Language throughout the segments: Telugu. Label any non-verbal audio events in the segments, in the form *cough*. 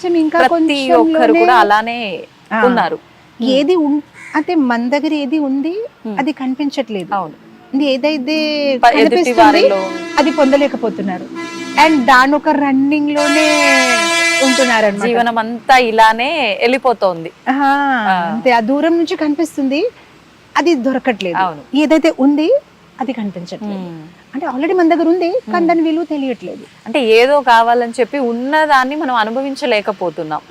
కొంచెం ఇంకా ప్రతి ఒక్కరు కూడా అలానే. ఉన్నారు. ఏది అంటే మన దగ్గర ఏది ఉంది. అది కనిపించట్లేదు. అవును. ఏదైతే కనిపిస్తుంది అది పొందలేకపోతున్నారు. అండ్ దాని ఒక రన్నింగ్లోనే ఉంటున్నారు జీవనం అంతా ఇలానే వెళ్ళిపోతోంది. అంతే. ఆ దూరం నుంచి కనిపిస్తుంది అది దొరకట్లేదు. ఏదైతే ఉంది అది కనిపించట్లేదు. అంటే ఆల్రెడీ మన దగ్గర ఉంది కానీ దాని విలువ తెలియట్లేదు. అంటే ఏదో కావాలని చెప్పి ఉన్నదాన్ని మనం అనుభవించలేకపోతున్నాం.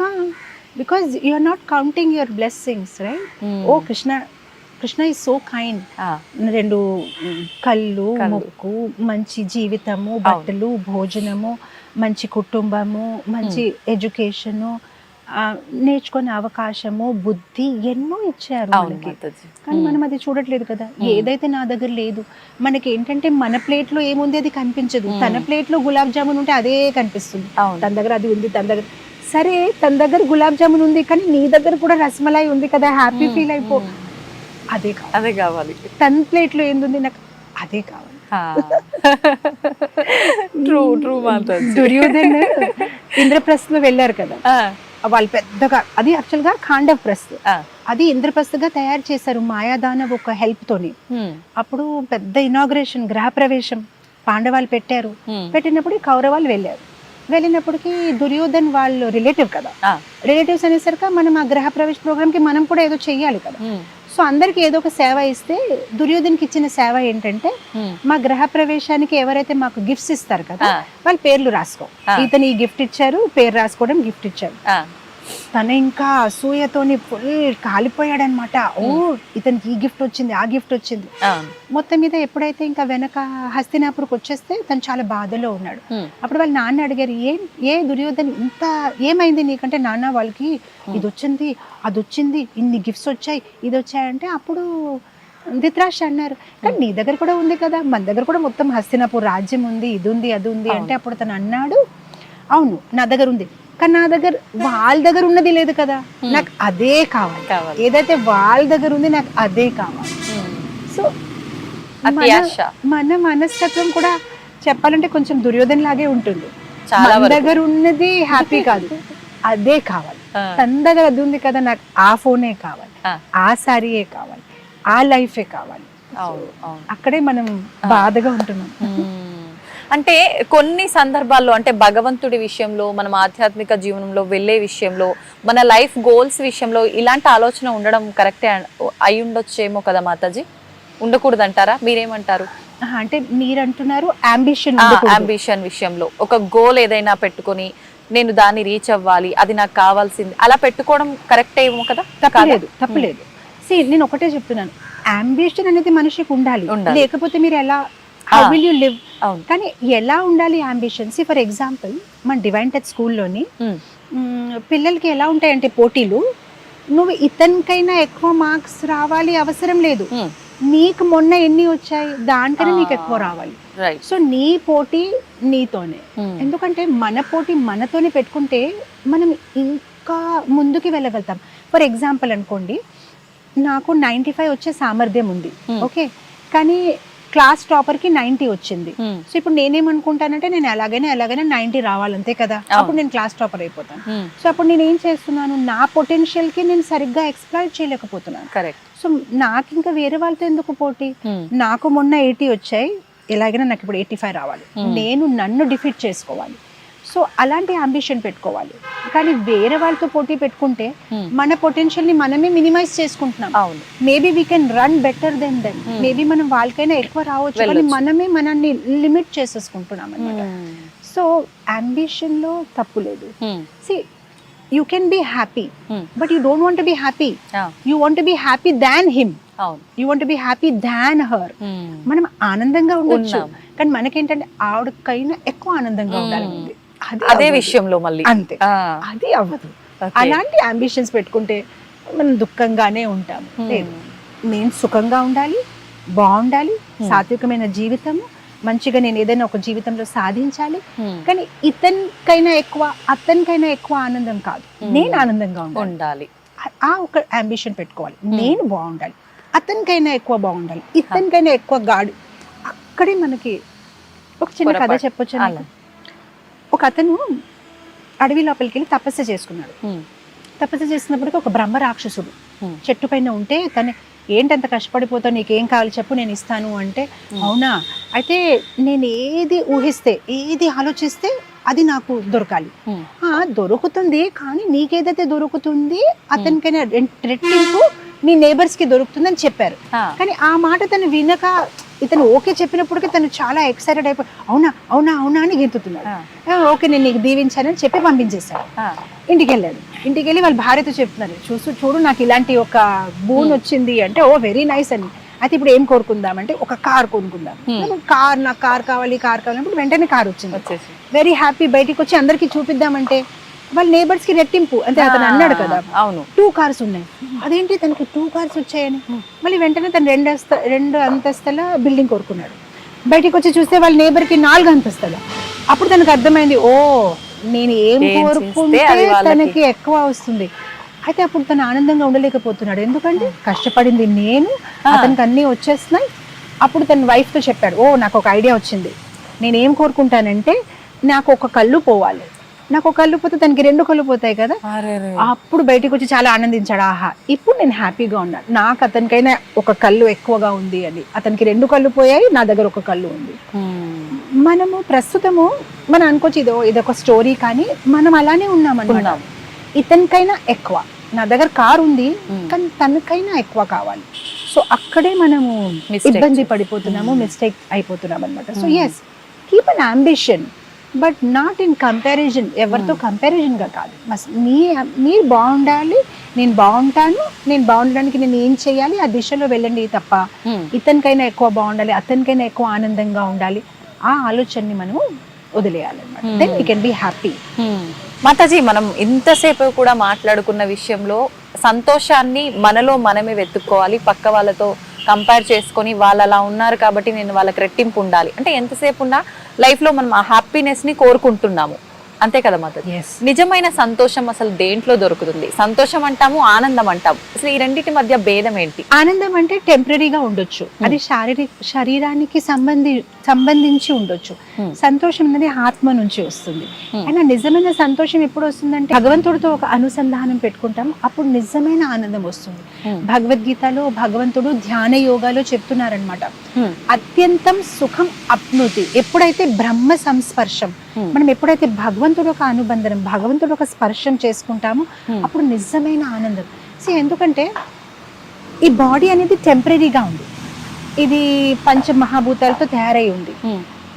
Because you are not counting your blessings right. Oh Krishna Krishna is so kind రెండు కళ్ళు. ముక్కు మంచి జీవితము బట్టలు భోజనము మంచి కుటుంబము మంచి ఎడ్యుకేషను ఆ, నేర్చుకునే అవకాశము బుద్ధి ఎన్నో ఇచ్చారు మనకి. కానీ మనం అది చూడట్లేదు కదా. ఏదైతే నా దగ్గర లేదు మనకి ఏంటంటే మన ప్లేట్లో ఏముంది అది కనిపించదు. తన ప్లేట్లో గులాబ్ జామున్ ఉంటే అదే కనిపిస్తుంది. తన దగ్గర అది ఉంది తన దగ్గర సరే తన దగ్గర గులాబ్ జామున్ ఉంది కానీ నీ దగ్గర కూడా రసమలై ఉంది కదా హ్యాపీ ఫీల్ అయిపో. అదే అదే కావాలి. తన ప్లేట్లో ఏంది నాకు అదే కావాలి. ట్రూ ట్రూ దుర్యోధన్ ఇంద్రప్రస్థలో వెళ్ళారు కదా. వాళ్ళు పెద్దగా అది యాక్చువల్గా ఖాండవ ప్రస్థ ఆ, అది ఇంద్రప్రస్థగా తయారు చేశారు మాయాదానవ్ ఒక హెల్ప్ తోని. అప్పుడు పెద్ద ఇనాగ్రేషన్ గృహప్రవేశం పాండవాలు పెట్టారు. పెట్టినప్పుడు కౌరవాలు వెళ్ళారు. వెళ్ళినప్పటికీ దుర్యోధన్ వాళ్ళు రిలేటివ్ కదా. రిలేటివ్స్ అనేసరికి మనం ఆ గృహప్రవేశ ప్రోగ్రామ్కి మనం కూడా ఏదో చెయ్యాలి కదా. సో అందరికి ఏదో ఒక సేవ ఇస్తే దుర్యోధన్కి ఇచ్చిన సేవ ఏంటంటే మా గృహ ప్రవేశానికి ఎవరైతే మాకు గిఫ్ట్స్ ఇస్తారు కదా. వాళ్ళ పేర్లు రాసుకో. ఇతను ఈ గిఫ్ట్ ఇచ్చారు పేరు రాసుకోవడం గిఫ్ట్ ఇచ్చారు తను ఇంకా అసూయతోని ఫుల్ కాలిపోయాడనమాట. ఓ ఇతనికి ఈ గిఫ్ట్ వచ్చింది ఆ గిఫ్ట్ వచ్చింది. మొత్తం మీద ఎప్పుడైతే ఇంకా వెనక హస్తినాపురకు వచ్చేస్తే తను చాలా బాధలో ఉన్నాడు. అప్పుడు వాళ్ళ నాన్న అడిగారు ఏం ఏ దుర్యోధన్ ఇంత ఏమైంది నీకంటే నాన్న వాళ్ళకి? ఇది వచ్చింది అది వచ్చింది ఇన్ని గిఫ్ట్స్ వచ్చాయి ఇది వచ్చాయంటే అప్పుడు ధృతరాష్ట్ర అన్నారు. కానీ నీ దగ్గర కూడా ఉంది కదా మన దగ్గర కూడా మొత్తం హస్తినాపూర్ రాజ్యం ఉంది ఇది ఉంది అది ఉంది అంటే అప్పుడు తను అన్నాడు అవును నా దగ్గర ఉంది. కానీ నా దగ్గర వాళ్ళ దగ్గర ఉన్నది లేదు కదా. నాకు అదే కావాలి. ఏదైతే వాళ్ళ దగ్గర ఉంది నాకు అదే కావాలి. సో అత్యాశ మన మనస్తత్వం కూడా చెప్పాలంటే కొంచెం దుర్యోధన లాగే ఉంటుంది. చాలా మన. దగ్గర ఉన్నది హ్యాపీ కాదు. అదే కావాలి. తన దగ్గర అది ఉంది కదా నాకు ఆ ఫోనే కావాలి. ఆ, సారీయే కావాలి. ఆ లైఫే కావాలి. అక్కడే మనం బాధగా ఉంటున్నాం. మ్మ్. అంటే కొన్ని సందర్భాల్లో అంటే భగవంతుడి విషయంలో మనం ఆధ్యాత్మిక జీవనంలో వెళ్ళే విషయంలో మన లైఫ్ గోల్స్ విషయంలో ఇలాంటి ఆలోచన ఉండడం కరెక్టే అయి ఉండొచ్చేమో కదా మాతాజీ? ఉండకూడదు అంటారా మీరేమంటారు అంటే మీరు అంటున్నారు అంబిషన్ అంబిషన్ విషయంలో. ఒక గోల్ ఏదైనా పెట్టుకొని నేను దాన్ని రీచ్ అవ్వాలి అది నాకు కావాల్సింది అలా పెట్టుకోవడం కరెక్ట్ ఏమో కదా? తప్పలేదు తప్పలేదు. సి నేను ఒకటే చెప్తున్నాను. అంబిషన్ అనేది మనిషికి ఉండాలి. ఉండాలి. లేకపోతే మీరు ఎలా హౌ. విల్ యూ లివ్ కానీ ఎలా ఉండాలి అంబిషన్ సి ఫర్ ఎగ్జాంపుల్ మన డివైన్ టచ్ స్కూల్లోని పిల్లలకి ఎలా ఉంటాయంటే పోటీలు నువ్వు ఇతనికైనా ఎక్కువ మార్క్స్ రావాలి అవసరం లేదు. మ్మ్. నీకు మొన్న ఎన్ని వచ్చాయి? దానికన్నా నీకు. ఎక్కువ రావాలి. రైట్ సో నీ పోటీ నీతోనే. మ్మ్. ఎందుకంటే మన పోటీ మనతోనే పెట్టుకుంటే మనం ఇంకా ముందుకి వెళ్ళగలుగుతాం. ఫర్ ఎగ్జాంపుల్ అనుకోండి నాకు నైంటీ ఫైవ్ వచ్చే సామర్థ్యం ఉంది. Hmm. ఓకే కానీ క్లాస్ టాపర్కి నైంటీ వచ్చింది. మ్మ్. సో ఇప్పుడు నేనేమనుకుంటానంటే నేను ఎలాగైనా ఎలాగైనా నైంటీ రావాలి అంతే కదా అప్పుడు నేను క్లాస్ టాపర్ అయిపోతాను. సో అప్పుడు నేను ఏం చేస్తున్నాను? నా పొటెన్షియల్కి నేను సరిగ్గా ఎక్స్ప్లాయిట్ చేయలేకపోతున్నాను. కరెక్ట్ సో నాకు ఇంకా వేరే వాళ్ళతో ఎందుకు పోటీ. నాకు మొన్న ఎయిటీ వచ్చాయి. ఎలాగైనా నాకు ఇప్పుడు ఎయిటీ ఫైవ్ రావాలి. నేను నన్ను డిఫీట్ చేసుకోవాలి. సో అలాంటి అంబిషన్ పెట్టుకోవాలి కానీ వేరే వాళ్ళతో పోటీ పెట్టుకుంటే Hmm. మన పొటెన్షియల్ని మనమే మినిమైజ్ చేసుకుంటున్నాం అవును maybe we can run better then then Hmm. Maybe మనం వాళ్ళకైనా ఎక్కువ రావచ్చు కానీ. మనమే మనల్ని లిమిట్ చేసేసుకుంటున్నాం అనమాట మ్మ్. సో అంబిషన్లో తప్పు లేదు. See you can be happy. But you don't want be happy you want be happy than him you want be happy than her. మనం ఆనందంగా ఉండొచ్చు. కానీ మనకేంటంటే ఆవిడకైనా ఎక్కువ ఆనందంగా ఉండాలి మ్మ్. ఉంది. అది. విషయంలో మళ్ళీ. అంతే. అది అవ్వదు. అలాంటి అంబిషన్స్ పెట్టుకుంటే మనం దుఃఖంగానే ఉంటాం మ్మ్. లేదు. నేను సుఖంగా ఉండాలి బాగుండాలి సాత్వికమైన జీవితము మంచిగా నేను ఏదైనా ఒక జీవితంలో సాధించాలి. మ్మ్. కానీ ఇతనికైనా ఎక్కువ అతనికైనా ఎక్కువ ఆనందం కాదు. నేను ఆనందంగా ఉండాలి. ఆ- ఒక అంబిషన్ పెట్టుకోవాలి. నేను బాగుండాలి. అతనికైనా ఎక్కువ బాగుండాలి. ఇతనికైనా ఎక్కువ గాడు. అక్కడే మనకి ఒక చిన్న కథ. చెప్పొచ్చు. ఒక అతను అడవి లోపలికి వెళ్ళి తపస్సు చేసుకున్నాడు. తపస్సు చేసినప్పటికీ ఒక బ్రహ్మ రాక్షసుడు. చెట్టు పైన ఉంటే తను ఏంటంత కష్టపడిపోతావు నీకేం కావాలి చెప్పు నేను ఇస్తాను అంటే అవునా? అయితే నేను ఏది ఊహిస్తే ఏది ఆలోచిస్తే అది నాకు దొరకాలి. దొరుకుతుంది కానీ నీకేదైతే దొరుకుతుంది అతనికైనా రెట్టింపు నీ neighbours కి దొరుకుతుంది అని చెప్పారు కానీ ఆ మాట తను వినక ఇతను ఓకే చెప్పినప్పటికీ తను చాలా ఎక్సైటెడ్ అయిపోయి అవునా అవునా అవునా అని గెంతుతున్నాడు "ఆ, ఓకే నేను నీకు దీవించానని చెప్పి పంపించేశాడు. ఇంటికి వెళ్ళాడు ఇంటికి వెళ్ళి వాళ్ళ భార్యతో చెప్తున్నారు. చూసు చూడు నాకు ఇలాంటి ఒక బూన్ వచ్చింది అంటే ఓ వెరీ నైస్ అని. అయితే ఇప్పుడు ఏం కోరుకుందామంటే ఒక కార్ కొనుక్కుందాం. కార్ నాకు కార్ కావాలి కార్ కావాలి అంటే వెంటనే కార్ వచ్చింది. వెరీ హ్యాపీ బయటికి వచ్చి అందరికి చూపిద్దామంటే వాళ్ళ neighbours కి రెట్టింపు. అంటే అతను అన్నాడు కదా. అవును. టూ కార్స్ ఉన్నాయి. అదేంటి తనకి టూ కార్స్ వచ్చాయని? మళ్ళీ వెంటనే తను రెండు రెండు అంతస్తుల బిల్డింగ్ కోరుకున్నాడు. బయటికి వచ్చి చూస్తే వాళ్ళ neighbour కి నాలుగు అంతస్తుల. అప్పుడు తనకు అర్థమైంది ఓ నేను ఏం కోరుకుంటే. తనకి ఎక్కువ వస్తుంది. అయితే అప్పుడు తను ఆనందంగా ఉండలేకపోతున్నాడు. ఎందుకంటే కష్టపడింది నేను అతనికి అన్నీ వచ్చేస్తున్నాయి. అప్పుడు తన wife తో చెప్పాడు ఓ నాకు ఒక ఐడియా వచ్చింది. నేను ఏం కోరుకుంటానంటే నాకు ఒక కళ్ళు పోవాలి. నాకు ఒక కళ్ళు పోతే తనకి రెండు కళ్ళు పోతాయి కదా. అప్పుడు బయటికి వచ్చి చాలా ఆనందించాడు. ఆహా ఇప్పుడు నేను హ్యాపీగా ఉన్నాను నాకు అతనికైనా ఒక కళ్ళు ఎక్కువగా ఉంది అని. అతనికి రెండు కళ్ళు పోయాయి నా దగ్గర ఒక కళ్ళు ఉంది. మనము ప్రస్తుతము మనం అనుకోవచ్చు ఇదో ఇదొక స్టోరీ కానీ మనం అలానే ఉన్నాం అన్నమాట ఉన్నాం. ఇతనికైనా ఎక్కువ. నా దగ్గర కార్ ఉంది. కానీ తనకైనా ఎక్కువ కావాలి. సో అక్కడే మనము ఇబ్బంది పడిపోతున్నాము మిస్టేక్ అయిపోతున్నాం అనమాట so yes keep on ambition but not in comparison ఎవరితో కంపారిజన్గా కాదు. మస్- మీ మీరు బాగుండాలి నేను బాగుంటాను నేను బాగుండడానికి నేను ఏం చేయాలి ఆ దిశలో వెళ్ళండి తప్ప ఇతనికైనా ఎక్కువ బాగుండాలి అతనికైనా ఎక్కువ ఆనందంగా ఉండాలి ఆ ఆలోచనని మనము వదిలేయాలన్నమాట. Then we can be happy Mataji మనం ఇంతసేపు కూడా మాట్లాడుకున్న విషయంలో సంతోషాన్ని మనలో మనమే వెతుక్కోవాలి పక్క వాళ్ళతో కంపేర్ చేసుకొని వాళ్ళు అలా ఉన్నారు కాబట్టి నేను వాళ్ళకి రెట్టింపు ఉండాలి. అంటే ఎంతసేపు ఉన్నా లైఫ్లో మనం ఆ హ్యాపీనెస్ని కోరుకుంటున్నాము. అంతే కదా ఎస్ నిజమైన సంతోషం అసలు దేంట్లో దొరుకుతుంది? సంతోషం అంటాము ఆనందం అంటాము. అసలు ఈ రెండింటి మధ్య భేదం ఏంటి? ఆనందం అంటే టెంపరీగా ఉండొచ్చు. అది శారీరక శరీరానికి సంబంధి సంబంధించి ఉండొచ్చు. Hmm. సంతోషం అనేది ఆత్మ నుంచి వస్తుంది. Hmm. అయినా నిజమైన సంతోషం ఎప్పుడు వస్తుందంటే భగవంతుడితో ఒక అనుసంధానం పెట్టుకుంటాం అప్పుడు నిజమైన ఆనందం వస్తుంది. Hmm. భగవద్గీతలో భగవంతుడు ధ్యాన యోగాలో చెప్తున్నారనమాట అత్యంతం సుఖం అప్నుతి ఎప్పుడైతే బ్రహ్మ సంస్పర్శం Hmm. మనం ఎప్పుడైతే భగవంతుడు ఒక అనుబంధనం భగవంతుడు ఒక స్పర్శం చేసుకుంటామో. Hmm. అప్పుడు నిజమైన ఆనందం. సో ఎందుకంటే ఈ బాడీ అనేది టెంపరీగా ఉంది. ఇది పంచ మహాభూతాలతో తయారై ఉంది.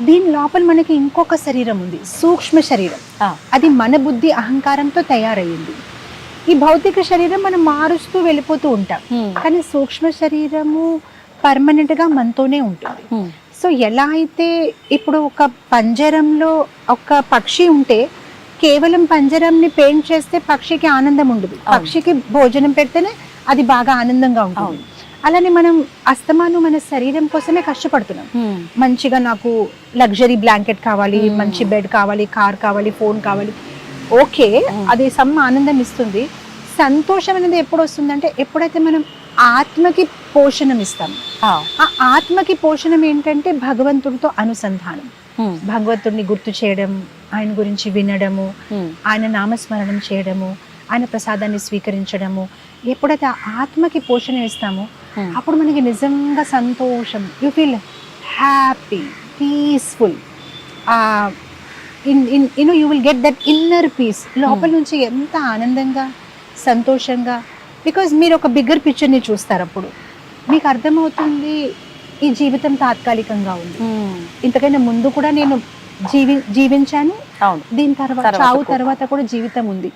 దీని లోపల మనకి ఇంకొక శరీరం ఉంది సూక్ష్మ శరీరం. అది మన బుద్ధి అహంకారంతో తయారయ్యింది. ఈ భౌతిక శరీరం మనం మారుస్తూ వెళ్ళిపోతూ ఉంటాం. కానీ సూక్ష్మ శరీరము పర్మనెంట్గా మనతోనే ఉంటుంది. సో ఎలా అయితే ఇప్పుడు ఒక పంజరంలో ఒక పక్షి ఉంటే కేవలం పంజరంని పెయింట్ చేస్తే పక్షికి ఆనందం ఉండదు. పక్షికి భోజనం పెడితేనే అది బాగా ఆనందంగా ఉంటుంది. అలానే మనం అస్తమాను మన శరీరం కోసమే కష్టపడుతున్నాం. మంచిగా నాకు లగ్జరీ బ్లాంకెట్ కావాలి మంచి బెడ్ కావాలి కార్ కావాలి ఫోన్ కావాలి. ఓకే అది సమ్ ఆనందం ఇస్తుంది. సంతోషం అనేది ఎప్పుడు వస్తుందంటే ఎప్పుడైతే మనం ఆత్మకి పోషణం ఇస్తాం ఆ ఆత్మకి పోషణం ఏంటంటే భగవంతుడితో అనుసంధానం. భగవంతుడిని గుర్తు చేయడం ఆయన గురించి వినడము ఆయన నామస్మరణం చేయడము ఆయన ప్రసాదాన్ని స్వీకరించడము. ఎప్పుడైతే ఆ ఆత్మకి పోషణ ఇస్తామో అప్పుడు మనకి నిజంగా సంతోషం. You feel happy peaceful. In in you know you will get that inner peace. లోపల నుంచి ఎంత ఆనందంగా సంతోషంగా బికాజ్ మీరు ఒక బిగ్గర్ పిక్చర్ని చూస్తారు అప్పుడు. మీకు అర్థమవుతుంది ఈ జీవితం తాత్కాలికంగా ఉంది. ఇంతకైనా ముందు కూడా నేను జీవి జీవించాను. దీని తర్వాత చావు. తర్వాత కూడా జీవితం ఉంది.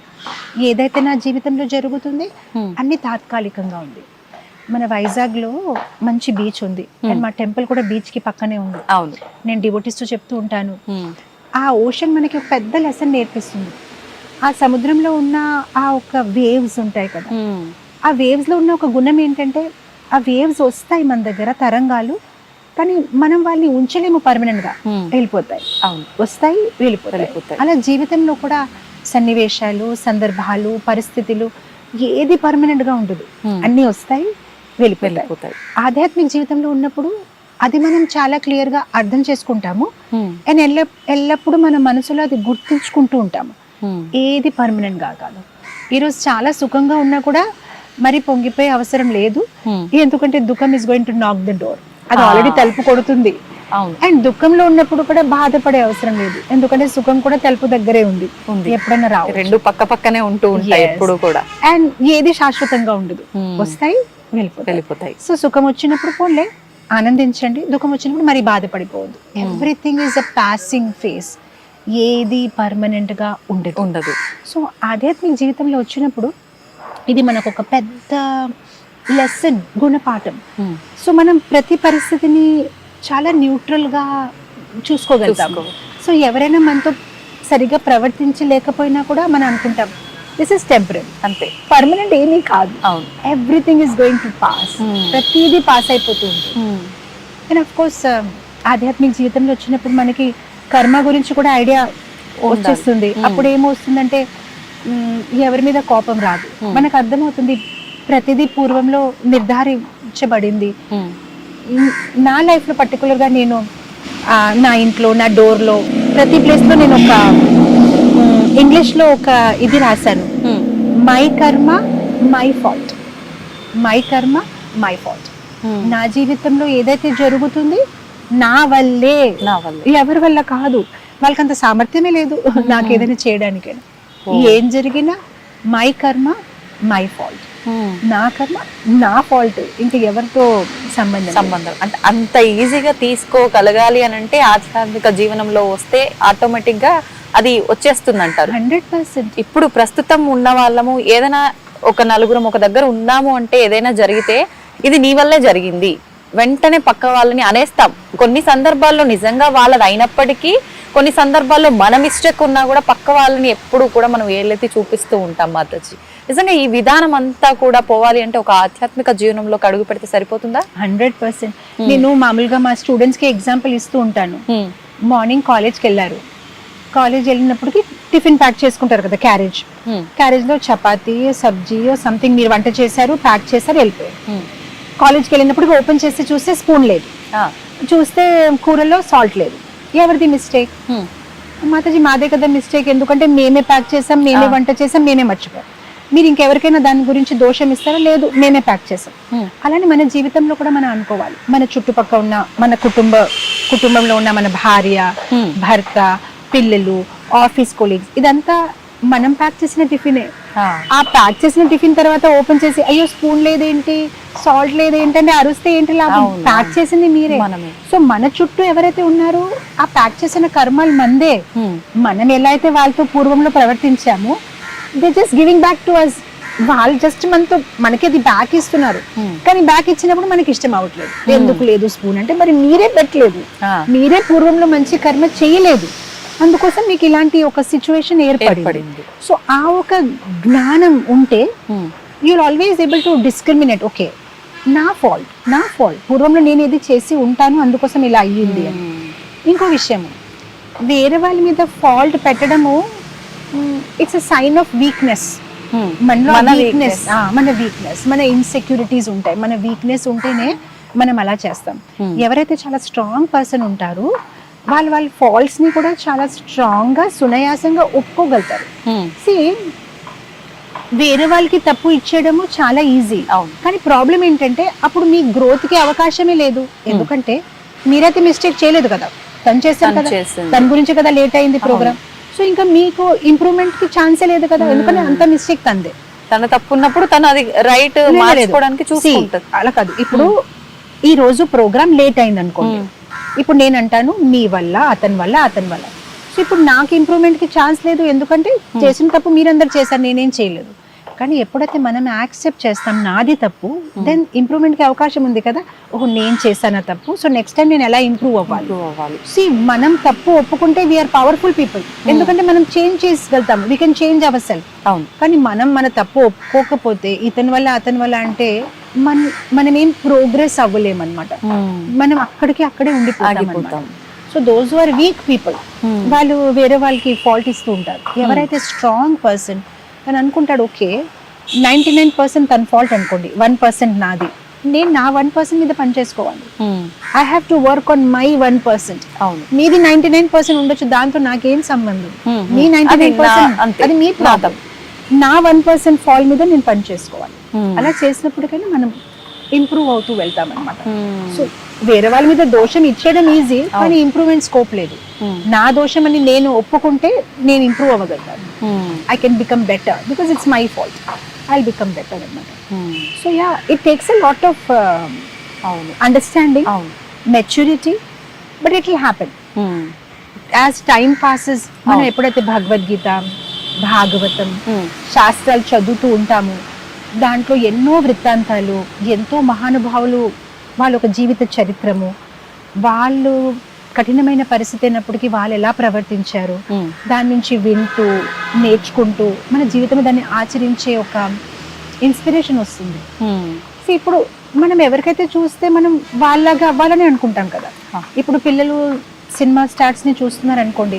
ఏదైతే నా జీవితంలో జరుగుతుంది అన్ని తాత్కాలికంగా ఉంది. మన వైజాగ్లో మంచి బీచ్ ఉంది. అండ్ మా టెంపుల్ కూడా బీచ్కి పక్కనే ఉంది. అవును. నేను డివోటిస్తూ చెప్తూ ఉంటాను. ఆ ఓషన్ మనకి ఒక పెద్ద లెసన్ నేర్పిస్తుంది. ఆ సముద్రంలో ఉన్న ఆ ఒక వేవ్స్ ఉంటాయి కదా. ఆ వేవ్స్లో ఉన్న ఒక గుణం ఏంటంటే ఆ వేవ్స్ వస్తాయి మన దగ్గర తరంగాలు కానీ మనం వాళ్ళని ఉంచలేము పర్మనెంట్గా వెళ్ళిపోతాయి. అవును. వస్తాయి వెళ్ళిపోతాయి. అలా జీవితంలో కూడా సన్నివేశాలు సందర్భాలు పరిస్థితులు ఏది పర్మనెంట్గా ఉండదు అన్ని వస్తాయి వెళ్ళిపోతాయి. ఆధ్యాత్మిక జీవితంలో ఉన్నప్పుడు అది మనం చాలా క్లియర్గా అర్థం చేసుకుంటాము. అండ్ ఎల్ల ఎల్లప్పుడూ మన మనసులో అది గుర్తుంచుకుంటూ ఉంటాము. ఏది పర్మనెంట్గా కాదు. ఈరోజు చాలా సుఖంగా ఉన్నా కూడా మరి పొంగిపోయే అవసరం లేదు. ఎందుకంటే దుఃఖం is going to knock the door అది. ఆల్రెడీ తలుపు కొడుతుంది. అండ్ దుఃఖంలో ఉన్నప్పుడు కూడా బాధపడే అవసరం లేదు. ఎందుకంటే సుఖం కూడా తలుపు దగ్గరే ఉంది. ఎప్పుడైనా రావు రెండు పక్క పక్కనే ఉంటూ ఉంటాయి. ఎప్పుడు కూడా. అండ్ ఏది శాశ్వతంగా ఉండదు. వస్తాయి వెళ్ళిపోతాయి. వెళ్ళిపోతాయి. సో సుఖం వచ్చినప్పుడు పోన్లే. ఆనందించండి. దుఃఖం వచ్చినప్పుడు మరి బాధపడిపోవద్దు. Everything is a passing phase ఏది పర్మనెంట్గా ఉండదు. ఉండదు. సో ఆధ్యాత్మిక జీవితంలో వచ్చినప్పుడు ఇది మనకు ఒక పెద్ద లెసన్ గుణపాఠం. సో మనం ప్రతి పరిస్థితిని చాలా న్యూట్రల్గా చూసుకోగలుగుతాం. చూసుకో. సో ఎవరైనా మనతో సరిగ్గా ప్రవర్తించలేకపోయినా కూడా మనం అనుకుంటాం దిస్ ఇస్ టెంపరీ అంతే. పర్మనెంట్ ఏమీ కాదు. అవును. Everything is going to pass. ప్రతిదీ పాస్ అయిపోతూ ఉంటుంది. అండ్ అఫ్ కోర్స్ ఆధ్యాత్మిక జీవితంలో వచ్చినప్పుడు మనకి కర్మ గురించి కూడా ఐడియా వచ్చేస్తుంది. అప్పుడు ఏమొస్తుందంటే మ్, ఎవరి మీద కోపం రాదు. Hmm. మనకు అర్థమవుతుంది ప్రతిదీ పూర్వంలో నిర్ధారించబడింది. మ్, నా లైఫ్లో పర్టికులర్గా నేను నా ఇంట్లో నా డోర్లో ప్రతి ప్లేస్లో నేను ఒక ఇంగ్లీష్లో ఒక ఇది రాశాను. My karma my fault my karma my fault నా జీవితంలో ఏదైతే జరుగుతుంది నా వల్లే. నా వల్ల. ఎవరి వల్ల కాదు. వాళ్ళకి అంత సామర్థ్యమే లేదు. నాకు ఏదైనా చేయడానికి ఏం జరిగినా మై కర్మ మై ఫాల్ట్ నా కర్మ నా ఫాల్ట్ ఇంకా ఎవరితో సంబంధం. సంబంధం. అంటే అంత ఈజీగా తీసుకోగలగాలి అని అంటే ఆధ్యాత్మిక జీవనంలో వస్తే ఆటోమేటిక్గా అది వచ్చేస్తుంది అంటారు హండ్రెడ్ పర్సెంట్. ఇప్పుడు ప్రస్తుతం ఉన్న వాళ్ళము ఏదైనా ఒక నలుగురం ఒక దగ్గర ఉన్నాము అంటే ఏదైనా జరిగితే ఇది నీ వల్లే జరిగింది. వెంటనే పక్క వాళ్ళని అనేస్తాం. కొన్ని సందర్భాల్లో నిజంగా వాళ్ళది అయినప్పటికీ కొన్ని సందర్భాల్లో మన మిస్టేక్ ఉన్నా కూడా పక్క వాళ్ళని ఎప్పుడు కూడా మనం ఏళ్ళెత్తి చూపిస్తూ ఉంటాం మాతజీ. నిజంగా ఈ విధానం అంతా కూడా పోవాలి అంటే ఒక ఆధ్యాత్మిక జీవనంలోకి అడుగు పెడితే సరిపోతుందా? Hundred percent. నేను మామూలుగా మా స్టూడెంట్స్కి ఎగ్జాంపుల్ ఇస్తూ ఉంటాను. మార్నింగ్ కాలేజ్కి వెళ్ళారు. కాలేజ్ వెళ్ళినప్పటికి టిఫిన్ ప్యాక్ చేసుకుంటారు కదా క్యారేజ్ క్యారేజ్లో చపాతీ సబ్జీ సంథింగ్ మీరు వంట చేశారు ప్యాక్ చేశారు వెళ్ళిపోయారు. కాలేజ్కి వెళ్ళినప్పుడు ఓపెన్ చేసి చూస్తే స్పూన్ లేదు. చూస్తే కూరలో సాల్ట్ లేదు. ఎవరిది మిస్టేక్ మాతాజీ మాదే కదా మిస్టేక్ ఎందుకంటే మేమే ప్యాక్ చేసాం మేమే. వంట చేసాం మేమే మర్చిపోయాం. మీరు ఇంకెవరికైనా దాని గురించి దోషం ఇస్తారా? లేదు మేమే ప్యాక్ చేసాం. అలానే మన జీవితంలో కూడా మనం అనుకోవాలి. మన చుట్టుపక్కల ఉన్న మన కుటుంబ కుటుంబంలో ఉన్న మన భార్య భర్త పిల్లలు ఆఫీస్ కొలీగ్స్ ఇదంతా మనం ప్యాక్ చేసిన టిఫినే. ఆ. ప్యాక్ చేసిన టిఫిన్ తర్వాత ఓపెన్ చేసి అయ్యో స్పూన్ లేదేంటి? సాల్ట్ లేదేంటి? అంటే అరుస్తే ఏంటి లాభం. ప్యాక్ చేసింది మీరే. సో మన చుట్టూ ఎవరైతే ఉన్నారో ఆ ప్యాక్ చేసిన కర్మలు మందే. మనం ఎలా అయితే వాళ్ళతో పూర్వంలో ప్రవర్తించామో they just giving back to us వాళ్ళు జస్ట్ మనతో మనకి అది బ్యాక్ ఇస్తున్నారు. కానీ బ్యాక్ ఇచ్చినప్పుడు మనకి ఇష్టం అవ్వట్లేదు. ఎందుకు లేదు స్పూన్? అంటే మరి మీరే పెట్టలేదు. మీరే పూర్వంలో మంచి కర్మ చేయలేదు. అందుకోసం మీకు ఇలాంటి ఒక సిచ్యువేషన్ ఏర్పడింది. సో ఆ ఒక జ్ఞానం ఉంటే you're always able to discriminate okay నా ఫాల్ట్ నా ఫాల్ట్ పూర్వంలో నేను ఇది చేసి ఉంటాను అందుకోసం ఇలా అయ్యింది అని. ఇంకో విషయము వేరే వాళ్ళ మీద ఫాల్ట్ పెట్టడము it's a sign of weakness మనలో మన వీక్నెస్. మన వీక్నెస్ మన ఇన్సెక్యూరిటీస్ ఉంటాయి. మన వీక్నెస్ ఉంటేనే మనం అలా చేస్తాం. Hmm. ఎవరైతే చాలా స్ట్రాంగ్ పర్సన్ ఉంటారో వాళ్ళు వాళ్ళ ఫాల్ట్స్ని కూడా చాలా స్ట్రాంగ్గా సునాయాసంగా ఒప్పుకోగలుగుతారు. సి వేరే వాళ్ళకి తప్పు ఇచ్చేయడము చాలా ఈజీ అవును. కానీ ప్రాబ్లం ఏంటంటే అప్పుడు మీ గ్రోత్కి అవకాశమే లేదు. ఎందుకంటే మీరైతే మిస్టేక్ చేయలేదు కదా. తను చేశారు తను కదా. తన గురించి కదా లేట్ అయింది ప్రోగ్రామ్ సో ఇంకా మీకు ఇంప్రూవ్మెంట్కి ఛాన్సే లేదు కదా. ఎందుకంటే అంత మిస్టేక్ తందే తన తప్పు ఉన్నప్పుడు తను అది రైట్. మార్చుకోవడానికి చూసుకుంటది. అలా కాదు. ఇప్పుడు ఈ రోజు ప్రోగ్రామ్ లేట్ అయింది అనుకోండి ఇప్పుడు నేను అంటాను మీ వల్ల అతని వల్ల అతని వల్ల. సో ఇప్పుడు నాకు ఇంప్రూవ్మెంట్కి ఛాన్స్ లేదు ఎందుకంటే చేసిన తప్పు మీరందరు చేశారు నేనేం చేయలేదు. కానీ ఎప్పుడైతే మనం యాక్సెప్ట్ చేస్తాం నాది తప్పు దెన్ ఇంప్రూవ్మెంట్కి అవకాశం ఉంది కదా. ఓహో నేను చేశాను తప్పు? సో నెక్స్ట్ టైం నేను ఎలా ఇంప్రూవ్ అవ్వాలి? అవ్వాలి. సి మనం తప్పు ఒప్పుకుంటే వీఆర్ పవర్ఫుల్ పీపుల్ ఎందుకంటే మనం change చేసుకెళ్తాం we can change our self అవును. కానీ మనం మన తప్పు ఒప్పుకోకపోతే ఇతని వల్ల అతని వల్ల అంటే మన మనం ఏం ప్రోగ్రెస్ అవ్వలేమన్నమాట. మనం అక్కడికి అక్కడే ఉండిపోతాం so those are weak people వాళ్ళు వేరే వాళ్ళకి ఫాల్ట్ ఇస్తూ ఉంటారు. ఎవరైతే స్ట్రాంగ్ పర్సన్ అని అనుకుంటాడు ఓకే నైంటీ నైన్ పర్సెంట్ తన ఫాల్ట్ అనుకోండి వన్ పర్సెంట్ నాది. నేను నా వన్ పర్సెంట్ మీద పని చేసుకోవాలి. I have to work on my one percent. అవును. మీది నైన్టీ నైన్ పర్సెంట్ ఉండొచ్చు దాంతో నాకేం సంబంధం? మీ. Ninety nine percent. అది మీ ప్రాబ్లం నా వన్ పర్సెంట్ ఫాల్ మీద నేను పని చేసుకోవాలి. అలా చేసినప్పటికైనా మనం ఇంప్రూవ్ అవుతూ వెళ్తాం అనమాట సో వేరే వాళ్ళ మీద దోషం ఇచ్చేయడం ఈజీ కానీ ఇంప్రూవ్మెంట్ స్కోప్ లేదు. ఉమ్, నా దోషం అని నేను ఒప్పుకుంటే నేను improve అవ్వగలుగుతాను. I can become better because it's my fault I become better అనమాట so yeah it takes a lot of understanding maturity but it will happen as time passes మనం. ఎప్పుడైతే భగవద్గీత భాగవతం ఉమ్, శాస్త్రాలు చదువుతూ ఉంటాము దాంట్లో ఎన్నో వృత్తాంతాలు ఎంతో మహానుభావులు వాళ్ళ ఒక జీవిత చరిత్రము. వాళ్ళు కఠినమైన పరిస్థితి అయినప్పటికీ వాళ్ళు ఎలా ప్రవర్తించారు దాని నుంచి వింటూ నేర్చుకుంటూ మన జీవితం దాన్ని ఆచరించే ఒక ఇన్స్పిరేషన్ వస్తుంది. ఇప్పుడు మనం ఎవరికైతే చూస్తే మనం వాళ్ళగా అవ్వాలని అనుకుంటాం కదా. ఇప్పుడు పిల్లలు సినిమా స్టార్స్ని చూస్తున్నారు అనుకోండి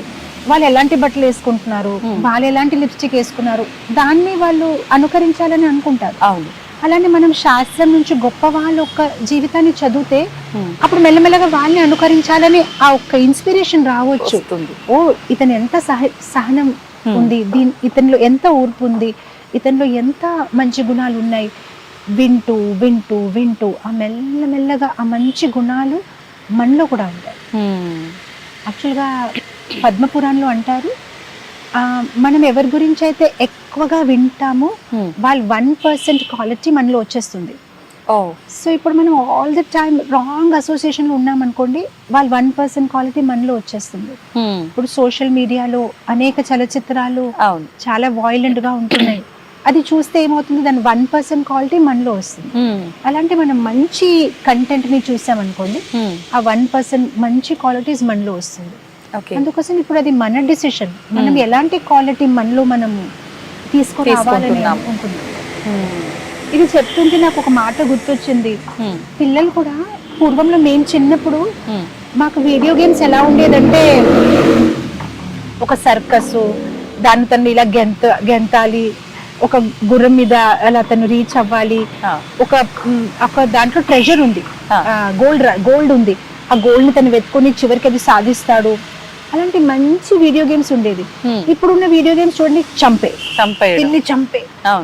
వాళ్ళు ఎలాంటి బట్టలు వేసుకుంటున్నారు? Hmm. వాళ్ళు ఎలాంటి లిప్స్టిక్ వేసుకున్నారు? దాన్ని వాళ్ళు అనుకరించాలని అనుకుంటారు. అవును. అలానే మనం శాస్త్రం నుంచి గొప్ప వాళ్ళ యొక్క జీవితాన్ని చదివితే ఉమ్, అప్పుడు మెల్లమెల్లగా వాళ్ళని అనుకరించాలని ఆ ఒక్క ఇన్స్పిరేషన్ రావచ్చు. ఓ ఇతను ఎంత సహ సహనం Hmm. ఉంది? దీని ఇతనిలో ఎంత ఓర్పు ఉంది? ఇతనిలో ఎంత మంచి గుణాలు ఉన్నాయి? వింటూ వింటూ వింటూ ఆ మెల్లమెల్లగా ఆ మంచి గుణాలు మనలో కూడా ఉంటాయి. యాక్చువల్గా పద్మపురాణంలో అంటారు. మనం ఎవరి గురించి అయితే ఎక్కువగా వింటామో ఉమ్, వాళ్ళ వన్ పర్సెంట్ క్వాలిటీ మనలో వచ్చేస్తుంది. సో ఇప్పుడు మనం ఆల్ ది టైమ్ రాంగ్ అసోసియేషన్లో ఉన్నామనుకోండి వాళ్ళ వన్ పర్సెంట్ క్వాలిటీ మనలో వచ్చేస్తుంది. ఉమ్, ఇప్పుడు సోషల్ మీడియాలో అనేక చలచిత్రాలు చాలా గా ఉంటున్నాయి. అది చూస్తే ఏమవుతుంది? దాని వన్ పర్సెంట్ క్వాలిటీ మనలో వస్తుంది. ఉమ్, అలాంటి మనం మంచి కంటెంట్ని చూసామనుకోండి ఆ వన్ పర్సెంట్ మంచి క్వాలిటీస్ మనలో వస్తుంది. అందుకోసం ఇప్పుడు అది మన డిసిషన్ మనం Hmm. ఎలాంటి క్వాలిటీ మనలో మనం తీసుకుంటున్నాం. అనుకుంటున్నాం. ఉమ్, ఇది చెప్తుంటే నాకు ఒక మాట గుర్తొచ్చింది. ఉమ్, పిల్లలు కూడా పూర్వంలో మేము చిన్నప్పుడు మాకు వీడియో గేమ్స్ ఎలా ఉండేదంటే ఒక సర్కస్ దాన్ని తను ఇలా గెంత గెంతాలి ఒక గుర్రం మీద అలా తను రీచ్ అవ్వాలి. ఒక ఒక దాంట్లో ట్రెజర్ ఉంది. గోల్డ్ గోల్డ్ ఉంది. ఆ గోల్డ్ని తను వెతుకొని చివరికి అది సాధిస్తాడు. అలాంటి మంచి వీడియో గేమ్స్ ఉండేది. ఇప్పుడున్న వీడియో గేమ్స్ చూడండి చంపే. దీన్ని చంపే.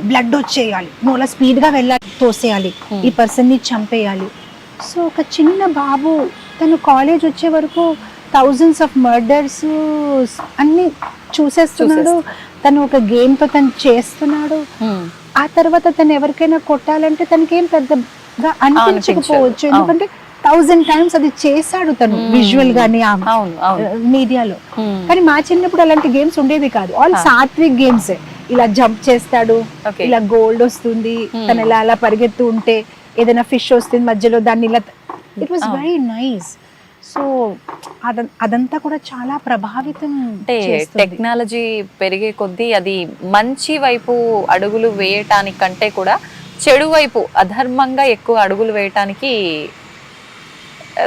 బ్లడ్ వచ్చేయాలి. నువ్వు అలా స్పీడ్గా వెళ్ళాలి తోసేయాలి. ఈ పర్సన్ని చంపేయాలి. సో ఒక చిన్న బాబు తను కాలేజ్ వచ్చే వరకు థౌజండ్స్ ఆఫ్ మర్డర్స్ అన్ని చూసేస్తున్నాడు. తను ఒక గేమ్తో తను చేస్తున్నాడు. ఆ తర్వాత తను ఎవరికైనా కొట్టాలంటే తనకి ఏం పెద్దగా అనిపించకపోవచ్చు. ఎందుకంటే థౌజండ్ టైమ్స్ అది చేశాడు తను Hmm. విజువల్ గానీ అవును అవును మీడియాలో ఉమ్, కానీ మా చిన్నప్పుడు అలాంటి గేమ్స్ ఉండేవి కాదు ఆల్ Ah. సాత్విక్ గేమ్స్ ఇలా జంప్ చేస్తాడు ఇలా గోల్డ్ వస్తుంది Hmm. తను ఇలా అలా పరిగెత్తు ఉంటే ఏదైనా ఫిష్ వస్తుంది మధ్యలో దాన్ని ఇలా it was. Very nice so అద అదంతా కూడా చాలా ప్రభావితం అంటే. టెక్నాలజీ పెరిగే కొద్దీ అది మంచి వైపు అడుగులు వేయటానికంటే కూడా చెడు వైపు అధర్మంగా ఎక్కువ అడుగులు వేయటానికి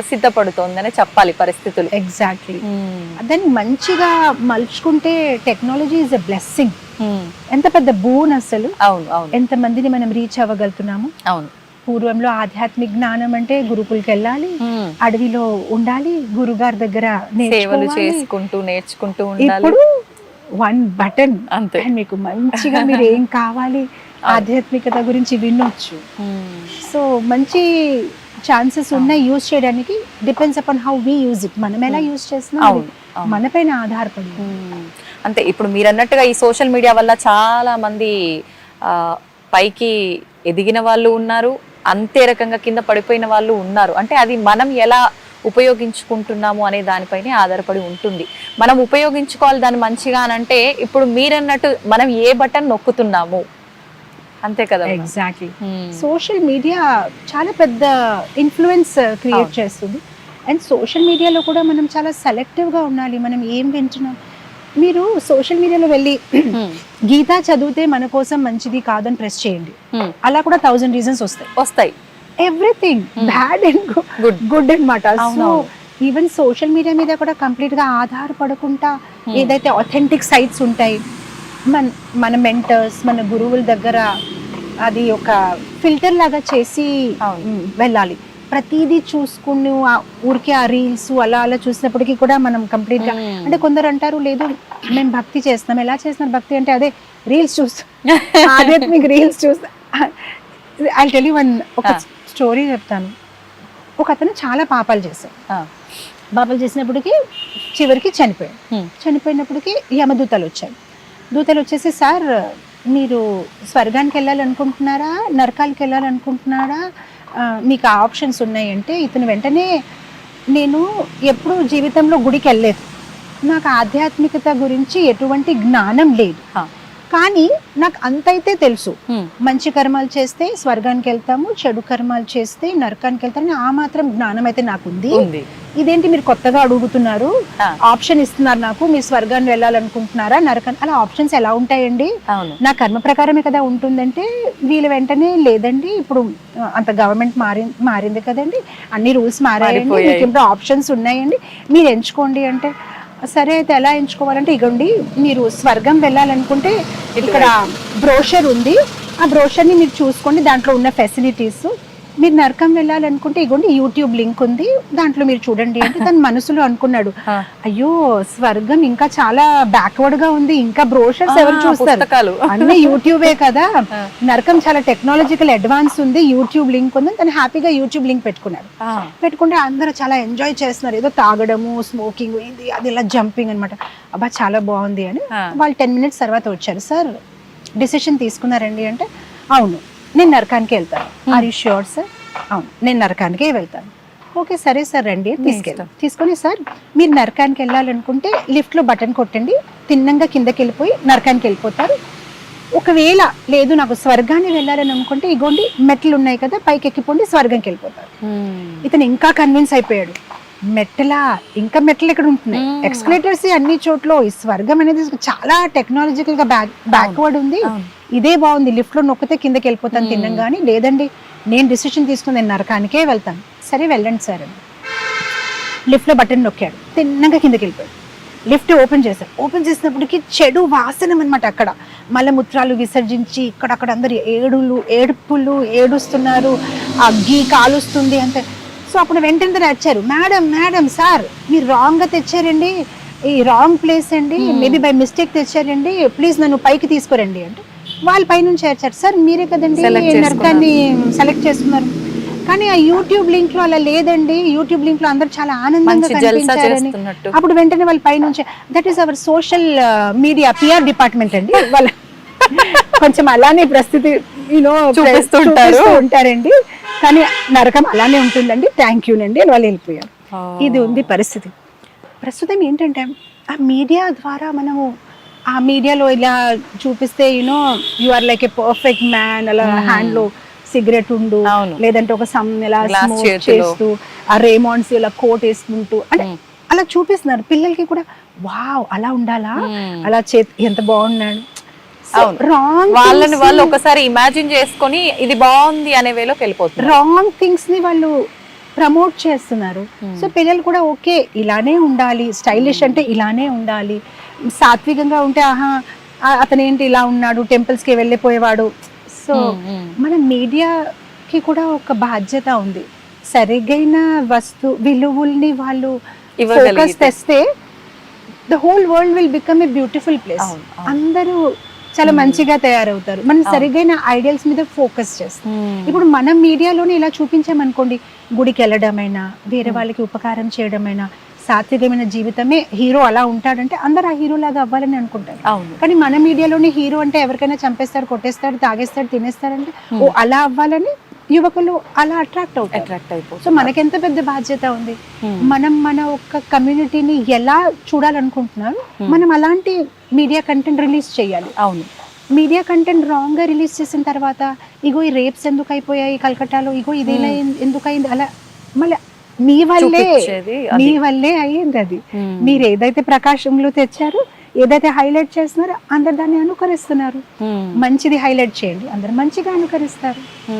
సిద్ధపడుతోందనే చెప్పాలి పరిస్థితులు. ఎగ్జాక్ట్లీ దాన్ని మంచిగా మలుచుకుంటే టెక్నాలజీ ఇస్ ఎ బ్లెస్సింగ్ ఎంత పెద్ద బూన్ అసలు? అవును అవును. ఎంత మందిని మనం రీచ్ అవ్వగలుగుతున్నాము? అవును. పూర్వంలో ఆధ్యాత్మిక జ్ఞానం అంటే గురుకులకి వెళ్ళాలి ఉమ్, అడవిలో ఉండాలి గురుగారి దగ్గర సేవలు చేసుకుంటూ నేర్చుకుంటూ ఉండాలి. ఇప్పుడు వన్ బటన్ అంతే. మీకు మంచిగా మీరు ఏం కావాలి? *laughs* ఆధ్యాత్మికత గురించి వినొచ్చు. సో మంచి ఛాన్సెస్ ఉన్నాయి యూజ్ చేయడానికి. Depends upon how we use it మనం ఎలా యూజ్ చేస్తున్నాం అది అవును మనపైన ఆధారపడి. మ్మ్. అంతే ఇప్పుడు మీరు అన్నట్టుగా ఈ సోషల్ మీడియా వల్ల చాలా మంది పైకి ఎదిగిన వాళ్ళు ఉన్నారు అంతే రకంగా కింద పడిపోయిన వాళ్ళు ఉన్నారు. అంటే అది మనం ఎలా ఉపయోగించుకుంటున్నాము అనే దానిపైనే ఆధారపడి ఉంటుంది. మనం ఉపయోగించుకోవాలి దాన్ని మంచిగా అని అంటే ఇప్పుడు మీరన్నట్టు మనం ఏ బటన్ నొక్కుతున్నాము అంతే కదా? ఎగ్జాక్ట్లీ. సోషల్ మీడియా చాలా పెద్ద ఇన్ఫ్లుయెన్స్ క్రియేట్ అవును. చేస్తుంది అండ్ సోషల్ మీడియాలో కూడా మనం చాలా సెలెక్టివ్గా ఉండాలి మనం ఏం వింటున్నాం మీరు సోషల్ మీడియాలో వెళ్ళి మ్మ్. గీత చదివితే మన కోసం మంచిది కాదని ప్రెస్ చేయండి మ్మ్. అలా కూడా థౌజండ్ రీజన్స్ వస్తాయి వస్తాయి everything Hmm. Bad and good good అనమాట సో. ఈవెన్ సోషల్ మీడియా మీద కూడా కంప్లీట్గా ఆధారపడకుండా Hmm. ఏదైతే అథెంటిక్ సైట్స్ ఉంటాయి మన మన మెంటర్స్ మన గురువుల దగ్గర అది ఒక ఫిల్టర్ లాగా చేసి వెళ్ళాలి. ప్రతిదీ చూసుకుని ఆ ఊరికే ఆ రీల్స్ అలా అలా చూసినప్పటికీ కూడా మనం కంప్లీట్గా మ్మ్. అంటే కొందరు అంటారు లేదు మేము భక్తి చేస్తున్నాం. ఎలా చేస్తున్నారు భక్తి? అంటే అదే రీల్స్ చూస్తాం. ఆధ్యాత్మిక రీల్స్ చూస్తా. ఐ టెల్ వన్ ఒక. స్టోరీ చెప్తాను. ఒక అతను చాలా పాపాలు చేశాడు. పాపాలు చేసినప్పటికీ? చివరికి చనిపోయాడు. చనిపోయినప్పటికీ యమదూతలు వచ్చాయి దూతలు వచ్చేసి సార్ మీరు స్వర్గానికి వెళ్ళాలనుకుంటున్నారా? నరకాలకి వెళ్ళాలనుకుంటున్నారా? మీకు ఆ ఆప్షన్స్ ఉన్నాయంటే ఇతను వెంటనే నేను ఎప్పుడూ జీవితంలో గుడికి వెళ్ళలేదు. నాకు ఆధ్యాత్మికత గురించి ఎటువంటి జ్ఞానం లేదు. కానీ నాకు అంతైతే తెలుసు. మంచి కర్మాలు చేస్తే స్వర్గానికి వెళ్తాము చెడు కర్మాలు చేస్తే నరకానికి వెళ్తామని ఆ మాత్రం జ్ఞానం అయితే నాకు ఉంది. ఇదేంటి మీరు కొత్తగా అడుగుతున్నారు. ఆప్షన్ ఇస్తున్నారు నాకు మీరు స్వర్గాన్ని వెళ్ళాలనుకుంటున్నారా నరకం? అలా ఆప్షన్స్ ఎలా ఉంటాయండి? నా కర్మ ప్రకారమే కదా ఉంటుందంటే వీళ్ళు వెంటనే లేదండి ఇప్పుడు అంత గవర్నమెంట్ మారి మారింది కదండి అన్ని రూల్స్ మారాయండి. మీకు ఆప్షన్స్ ఉన్నాయండి మీరు ఎంచుకోండి అంటే సరే అయితే ఎలా ఎంచుకోవాలంటే ఇగోండి మీరు స్వర్గం వెళ్ళాలనుకుంటే ఇక్కడ బ్రోషర్ ఉంది. ఆ బ్రోషర్ని మీరు చూసుకోండి. దాంట్లో ఉన్న ఫెసిలిటీస్. మీరు నరకం వెళ్ళాలనుకుంటే ఇగోండి యూట్యూబ్ లింక్ ఉంది. దాంట్లో మీరు చూడండి అంటే తన మనసులో అనుకున్నాడు. అయ్యో స్వర్గం ఇంకా చాలా బ్యాక్వర్డ్గా ఉంది. ఇంకా బ్రోషర్స్ ఎవరు చూస్తారు. అన్ని యూట్యూబే కదా. నరకం చాలా టెక్నాలజికల్ అడ్వాన్స్ ఉంది. యూట్యూబ్ లింక్ ఉంది. తను హ్యాపీగా యూట్యూబ్ లింక్ పెట్టుకున్నాడు. పెట్టుకుంటే అందరూ చాలా ఎంజాయ్ చేస్తున్నారు. ఏదో తాగడము స్మోకింగ్ ఇది అది ఇలా జంపింగ్ అన్నమాట. అబ్బా చాలా బాగుంది అని. వాళ్ళు టెన్ మినిట్స్ తర్వాత వచ్చారు. సార్ డిసిషన్ తీసుకున్నారండి అంటే అవును నేను నరకానికి వెళ్తాను. ఆర్ యూ ష్యూర్ సార్ అవును నేను నరకానికే వెళ్తాను. ఓకే సరే సార్ రండి తీసుకెళ్ళి. తీసుకొని సార్ మీరు నరకానికి వెళ్ళాలనుకుంటే లిఫ్ట్లో బటన్ కొట్టండి తిన్నంగా కిందకి వెళ్ళిపోయి నరకానికి వెళ్ళిపోతారు. ఒకవేళ లేదు నాకు స్వర్గాన్ని వెళ్ళాలని అనుకుంటే ఇగోండి మెట్లు ఉన్నాయి కదా పైకి ఎక్కిపోండి స్వర్గంకి వెళ్ళిపోతారు. హ్మ్. ఇతను ఇంకా కన్విన్స్ అయిపోయాడు. మెట్టలా ఇంకా మెట్లు ఇక్కడ ఉంటున్నాయి. ఎక్స్కలేటర్స్ అన్ని చోట్ల ఈ స్వర్గం అనేది చాలా టెక్నాలజికల్గా బ్యాక్ బ్యాక్వర్డ్ ఉంది. ఇదే బాగుంది. లిఫ్ట్లో నొక్కితే కిందకి వెళ్ళిపోతాను. తిన్నాం కానీ లేదండి నేను డిసిషన్ తీసుకుని నేను నరకానికే వెళ్తాను. సరే వెళ్ళండి సార్ అని. లిఫ్ట్లో బటన్ నొక్కాడు. తిన్నగా కిందకి వెళ్ళిపోయాడు. లిఫ్ట్ ఓపెన్ చేశారు ఓపెన్ చేసినప్పటికి చెడు వాసనం అనమాట అక్కడ. మలమూత్రాలు విసర్జించి ఇక్కడక్కడ అందరు ఏడులు ఏడుపులు ఏడుస్తున్నారు. అగ్గి కాలుస్తుంది అంతే సో అప్పుడు వెంటనే తను వచ్చారు మేడం మేడం సార్ మీరు రాంగ్గా తెచ్చారండి. ఈ రాంగ్ ప్లేస్ అండి. మేబీ బై మిస్టేక్ తెచ్చారండి. ప్లీజ్ నన్ను పైకి తీసుకురండి. అంటే వాళ్ళు పైనుంచి వచ్చారు సార్ మీరే కదండి. నరకాన్ని సెలెక్ట్ చేస్తున్నారు. కానీ ఆ యూట్యూబ్ లింక్లో అలా లేదండి. యూట్యూబ్ లింక్లో అందరు చాలా ఆనందంగా కనిపించారని అప్పుడు వెంటనే *laughs* వాళ్ళ పైనుంచి that is our social media PR department అండి. వాళ్ళ కొంచెం అలానే ప్రస్తుతి యూనో చూపిస్తూ ఉంటారు. ఉంటారండి కానీ నరకం అలానే ఉంటుందండి థ్యాంక్ యూ నండి అని వాళ్ళు వెళ్ళిపోయారు. ఇది ఉంది పరిస్థితి ప్రస్తుతం ఏంటంటే ఆ మీడియా ద్వారా మనము ఆ మీడియాలో ఇలా చూపిస్తే you know you are like a perfect man అలా హ్యాండ్లో సిగరెట్ ఉండు. లేదంటే ఒక సమ్ ఇలా. చేస్తూ ఆ రేమాండ్స్ ఇలా కోట్ వేసుకుంటూ అంటే Hmm. అలా చూపిస్తున్నారు పిల్లలకి కూడా వావ్ అలా ఉండాలా Hmm. అలా చేతి ఎంత బాగున్నాడు వాళ్ళని వాళ్ళు ఒకసారి ఇమాజిన్ చేసుకొని ఇది బాగుంది అనే వేలోకి వెళ్ళిపోతున్నారు. రాంగ్ థింగ్స్ని వాళ్ళు ప్రమోట్ చేస్తున్నారు. సో పిల్లలు కూడా ఓకే ఇలానే ఉండాలి స్టైలిష్ అంటే ఇలానే ఉండాలి. సాత్వికంగా ఉంటే ఆహా అతను ఏంటి ఇలా ఉన్నాడు temples కి వెళ్ళిపోయేవాడు. సో మన మీడియాకి కూడా ఒక బాధ్యత ఉంది. సరిగైన వస్తు విలువల్ని వాళ్ళు. ఫోకస్ తెస్తే the whole world will become a beautiful place. అందరూ చాలా మంచిగా తయారవుతారు. మనం సరిగైన ఐడియల్స్ మీద ఫోకస్ చేస్తాం. ఇప్పుడు మనం మీడియాలోనే ఇలా చూపించామనుకోండి గుడికి వెళ్ళడమైనా వేరే వాళ్ళకి ఉపకారం చేయడమైనా సాత్వికమైన జీవితమే హీరో అలా ఉంటాడంటే అందరు ఆ హీరో లాగా అవ్వాలని అనుకుంటారు. కానీ మన మీడియాలోనే హీరో అంటే ఎవరికైనా చంపేస్తాడు కొట్టేస్తాడు తాగేస్తాడు తినేస్తాడంటే ఓ అలా అవ్వాలని యువకులు అలా అట్రాక్ట్ అవుతారు. అట్రాక్ట్ సో అయిపోతుంది మనకెంత పెద్ద బాధ్యత ఉంది? Hmm. మనం మన ఒక్క కమ్యూనిటీని ఎలా చూడాలనుకుంటున్నారు మనం అలాంటి మీడియా కంటెంట్ రిలీజ్ చేయాలి. అవును. మీడియా కంటెంట్ రాంగ్గా రిలీజ్ చేసిన తర్వాత ఇగో ఈ రేప్స్ ఎందుకు అయిపోయాయి? కలకట్టాలో ఇగో ఇది ఇలా ఎన్- ఎందుకు అయింది? అలా మళ్ళీ మీ వల్లే. మీ వల్లే అయ్యింది అది. Hmm. మీరు ఏదైతే ప్రకాశంలో తెచ్చారో ఏదైతే హైలైట్ చేస్తున్నారో అందరు దాన్ని అనుకరిస్తున్నారు. Hmm. మంచిది హైలైట్ చేయండి. అందరు మంచిగా అనుకరిస్తారు.